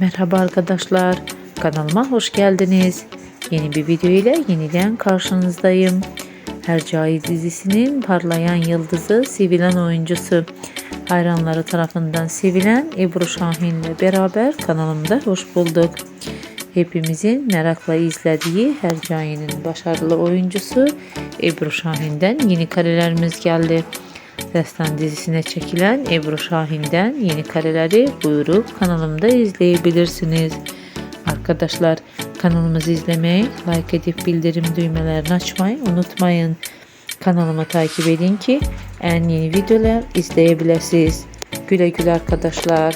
Merhaba arkadaşlar, kanalıma hoş geldiniz. Yeni bir video ile yeniden karşınızdayım. Hercai dizisinin parlayan yıldızı, sevilen oyuncusu, hayranları tarafından sevilen Ebru Şahin ile beraber kanalımda hoş bulduk. Hepimizin merakla izlediği Hercai'nin başarılı oyuncusu Ebru Şahin'den yeni karelerimiz geldi. Destan dizisine çekilen Ebru Şahin'den yeni kareleri buyurup kanalımda izleyebilirsiniz. Arkadaşlar kanalımızı izlemeyi, like edip bildirim düğmelerini açmayı unutmayın. Kanalımı takip edin ki en yeni videolar izleyebilirsiniz. Güle güle arkadaşlar.